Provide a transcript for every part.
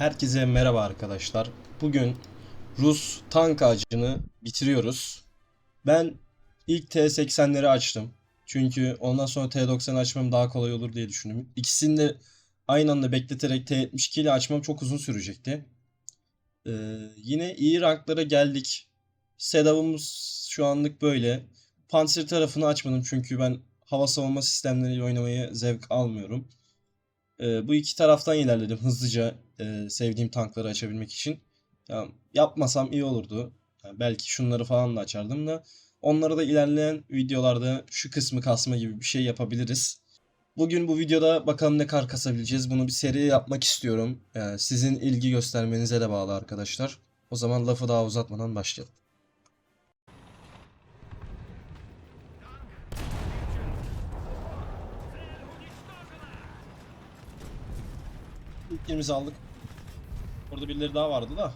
Herkese merhaba arkadaşlar. Bugün Rus tank ağacını bitiriyoruz. Ben ilk T80'leri açtım. Çünkü ondan sonra T90 açmam daha kolay olur diye düşündüm. İkisini de aynı anda bekleterek T72 ile açmam çok uzun sürecekti. Ee, yine iyi ranklara geldik. Sedav'ımız şu anlık böyle. Panzer tarafını açmadım çünkü ben hava savunma sistemleriyle oynamayı zevk almıyorum. Ee, bu iki taraftan ilerledim hızlıca e, sevdiğim tankları açabilmek için. Ya, yapmasam iyi olurdu. Ya, belki şunları falan da açardım da. Onları da ilerleyen videolarda şu kısmı kasma gibi bir şey yapabiliriz. Bugün bu videoda bakalım ne kadar kasabileceğiz. Bunu bir seri yapmak istiyorum. Yani sizin ilgi göstermenize de bağlı arkadaşlar. O zaman lafı daha uzatmadan başlayalım. Yerimizi aldık. Orada birileri daha vardı da.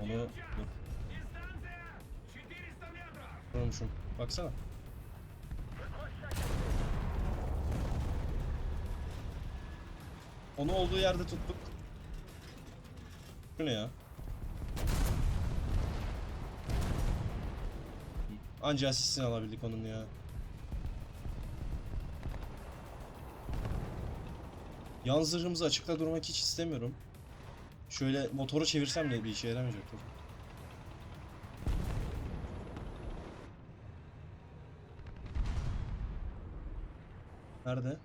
Onu. Vurmuşum. Baksana. Onu olduğu yerde tuttuk. Şu ne ya? Anca asistini alabildik onun ya. Yan zırhımızı açıkta durmak hiç istemiyorum. Şöyle motoru çevirsem de bir işe yaramayacak. Nerede?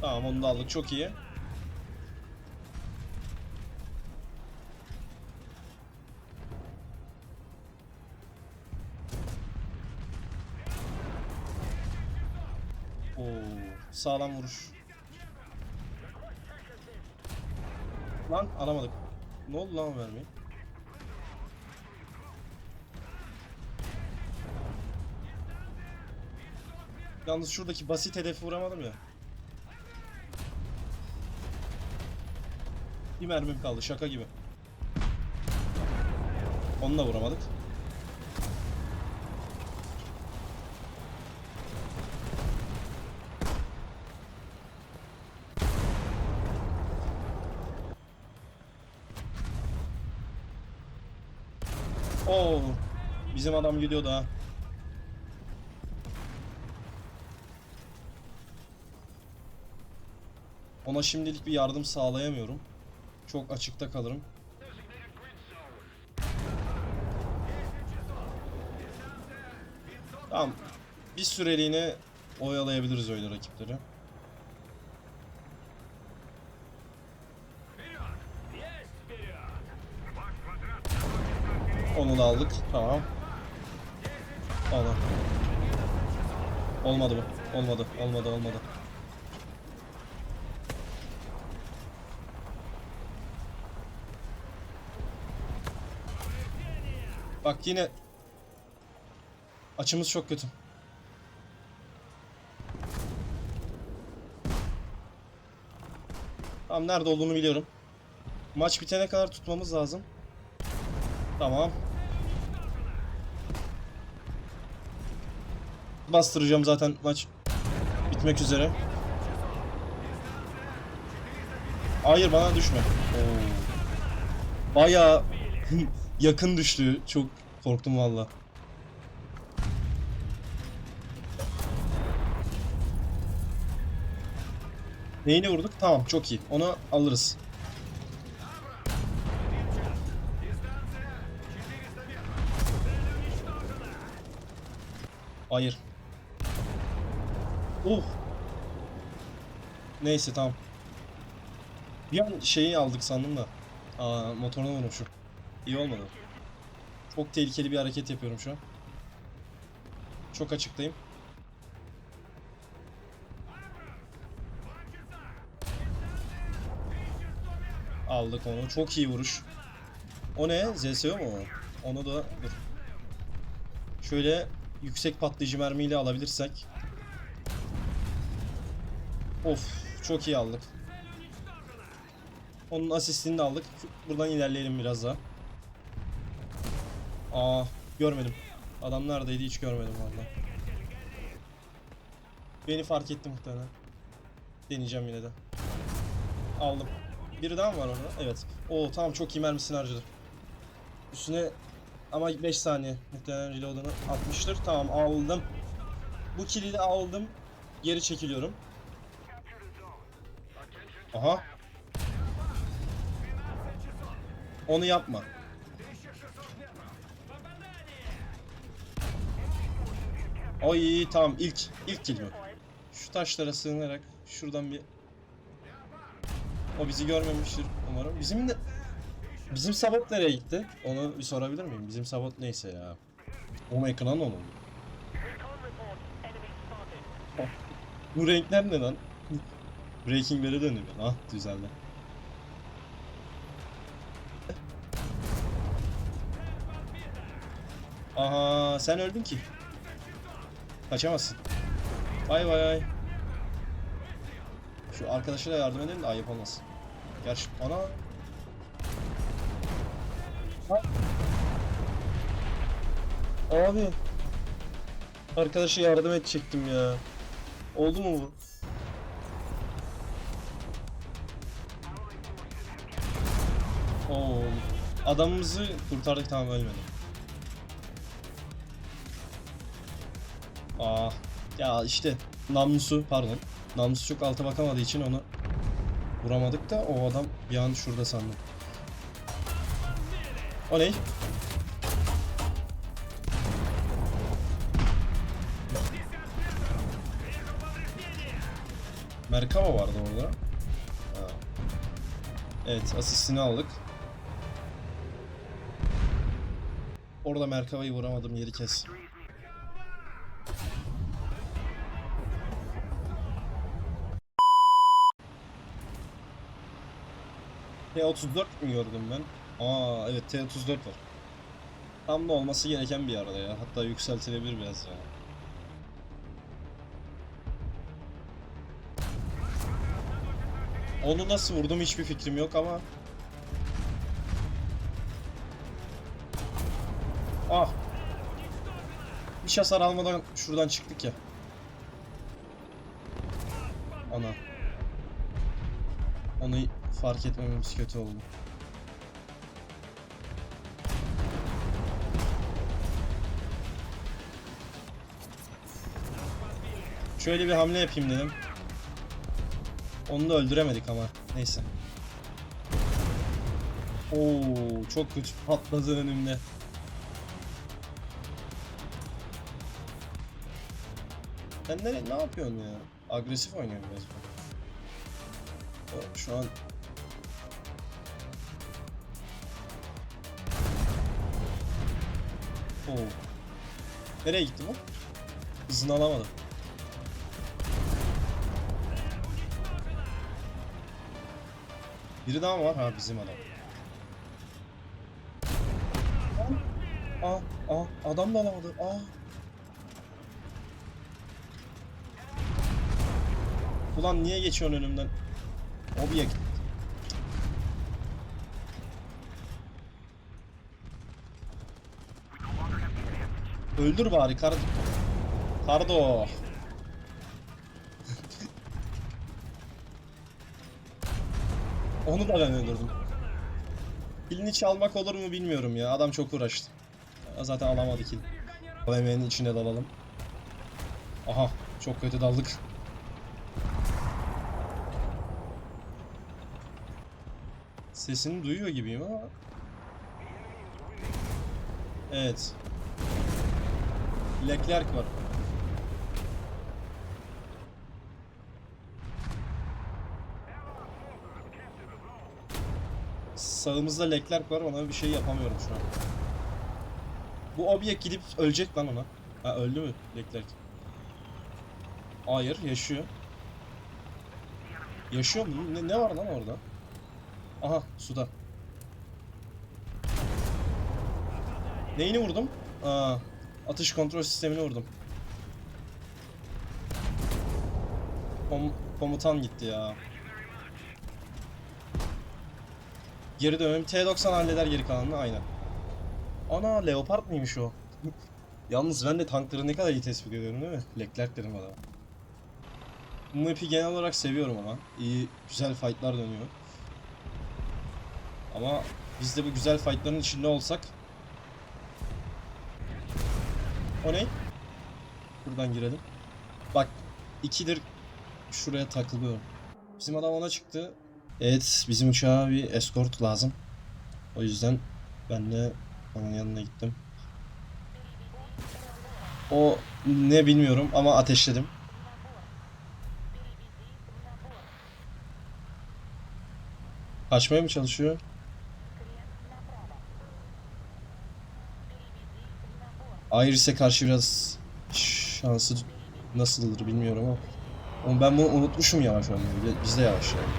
Tamam onu da aldık çok iyi. Sağlam vuruş. Lan alamadık. Ne oldu lan mermi? Yalnız şuradaki basit hedefi vuramadım ya. Bir mermim kaldı şaka gibi. Onu da vuramadık. Oo, bizim adam gidiyor da. Ona şimdilik bir yardım sağlayamıyorum. Çok açıkta kalırım. Tamam. Bir süreliğine oyalayabiliriz öyle rakipleri. Onu da aldık. Tamam. Oldu. Olmadı bu. Olmadı. Olmadı. Olmadı. Bak yine açımız çok kötü. Tamam nerede olduğunu biliyorum. Maç bitene kadar tutmamız lazım. Tamam. Bastıracağım zaten maç bitmek üzere. Hayır bana düşme. Oo. Bayağı yakın düştü. Çok korktum valla. Neyini vurduk? Tamam çok iyi. Onu alırız. Hayır. Uh. Neyse tamam. Bir an şeyi aldık sandım da. Aa motoruna vurmuşum. İyi olmadı. Çok tehlikeli bir hareket yapıyorum şu an. Çok açıktayım. Aldık onu. Çok iyi vuruş. O ne? ZSO mu? Onu da dur. Şöyle yüksek patlayıcı mermiyle alabilirsek. Of, çok iyi aldık. Onun asistini de aldık. Buradan ilerleyelim biraz daha. Aa görmedim. Adam neredeydi hiç görmedim valla. Beni fark etti muhtemelen. Deneyeceğim yine de. Aldım. Biri daha mı var orada? Evet. Oo tamam çok iyi mermisini harcadı. Üstüne ama 5 saniye muhtemelen reload'unu atmıştır. Tamam aldım. Bu kill'i de aldım. Geri çekiliyorum. Aha. Onu yapma. Ay tamam ilk ilk bu. Şu taşlara sığınarak şuradan bir o bizi görmemiştir umarım. Bizim de bizim sabot nereye gitti? Onu bir sorabilir miyim? Bizim sabot neyse ya. O ekran ne oldu? Bu renkler ne lan? Breaking Bad'e döndü ben. Ah düzeldi. Aha sen öldün ki. Kaçamazsın. Vay vay. Şu arkadaşlara yardım edelim de ayıp olmasın. Gerçi ana. Abi. Arkadaşa yardım edecektim ya. Oldu mu bu? Adamımızı kurtardık tamam ölmedi. Ah. Ya işte namlusu pardon. Namlusu çok alta bakamadığı için onu vuramadık da o adam bir an şurada sandım. O ne? Merkava vardı orada. Evet, asistini aldık. Orada Merkava'yı vuramadım yeri kes. T34 mi gördüm ben? Aa evet T34 var. Tam da olması gereken bir arada ya. Hatta yükseltilebilir biraz ya. Onu nasıl vurdum hiçbir fikrim yok ama Ah. Bir hasar almadan şuradan çıktık ya. Ana. Onu fark etmememiz kötü oldu. Şöyle bir hamle yapayım dedim. Onu da öldüremedik ama. Neyse. Oo, çok kötü patladı önümde. Sen ne, ne yapıyorsun ya? Agresif oynuyor biraz bu. Şu an Oo. Nereye gitti bu? Hızını alamadım. Biri daha mı var? Ha bizim adam. Aa, aa, adam da alamadı. Aa. Ulan niye geçiyorsun önümden? Objekt. Öldür bari kar... Kardo. Onu da ben öldürdüm. Kilini çalmak olur mu bilmiyorum ya. Adam çok uğraştı. Zaten alamadı kill. AVM'nin içine dalalım. Aha çok kötü daldık. Sesini duyuyor gibiyim ama. Evet. Leclerc var. Sağımızda Leclerc var ona bir şey yapamıyorum şu an. Bu objekt gidip ölecek lan ona. Ha öldü mü Leclerc? Hayır yaşıyor. Yaşıyor mu? Ne, ne var lan orada? Aha suda. Neyini vurdum? Aa, atış kontrol sistemini vurdum. Kom komutan gitti ya. Geri dönelim. T90 halleder geri kalanını aynen. Ana Leopard mıymış o? Yalnız ben de tankları ne kadar iyi tespit ediyorum değil mi? Leclerc derim adama. Bu map'i genel olarak seviyorum ama. İyi, güzel fightlar dönüyor. Ama biz de bu güzel fightların içinde olsak... O ne? Buradan girelim. Bak, ikidir şuraya takılıyorum. Bizim adam ona çıktı. Evet, bizim uçağa bir escort lazım. O yüzden ben de onun yanına gittim. O ne bilmiyorum ama ateşledim. Kaçmaya mı çalışıyor? Iris'e karşı biraz şansı nasıldır bilmiyorum ama. Oğlum ben bunu unutmuşum yavaş olmayı. Biz de yavaşlayalım.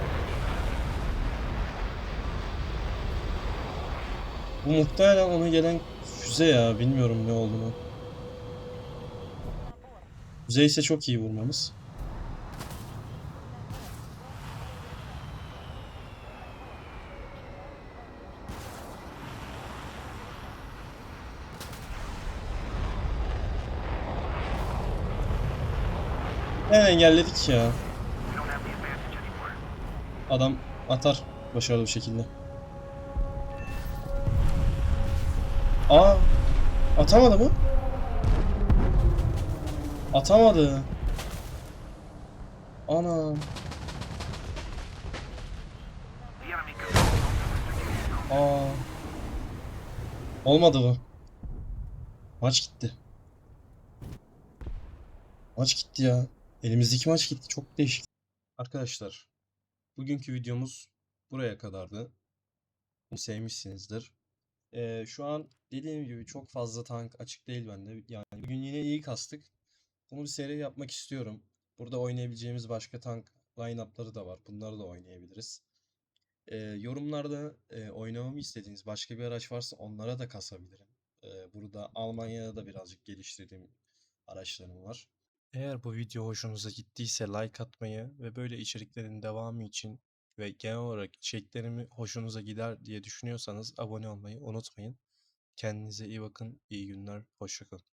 Bu muhtemelen ona gelen füze ya. Bilmiyorum ne olduğunu. Füze ise çok iyi vurmamız. Engelledik ya. Adam atar başarılı bir şekilde. Aa, atamadı mı? Atamadı. Ana. Aa. Olmadı bu. Maç gitti. Maç gitti ya. Elimizdeki maç gitti. Çok değişik. Arkadaşlar, bugünkü videomuz buraya kadardı. Sevmişsinizdir. Ee, şu an dediğim gibi çok fazla tank açık değil bende. Yani bugün yine iyi kastık. Bunu bir seri yapmak istiyorum. Burada oynayabileceğimiz başka tank line-up'ları da var. Bunları da oynayabiliriz. Ee, yorumlarda e, oynamamı istediğiniz başka bir araç varsa onlara da kasabilirim. Ee, burada Almanya'da da birazcık geliştirdiğim araçlarım var. Eğer bu video hoşunuza gittiyse like atmayı ve böyle içeriklerin devamı için ve genel olarak içeriklerimi hoşunuza gider diye düşünüyorsanız abone olmayı unutmayın. Kendinize iyi bakın, iyi günler, hoşça kalın.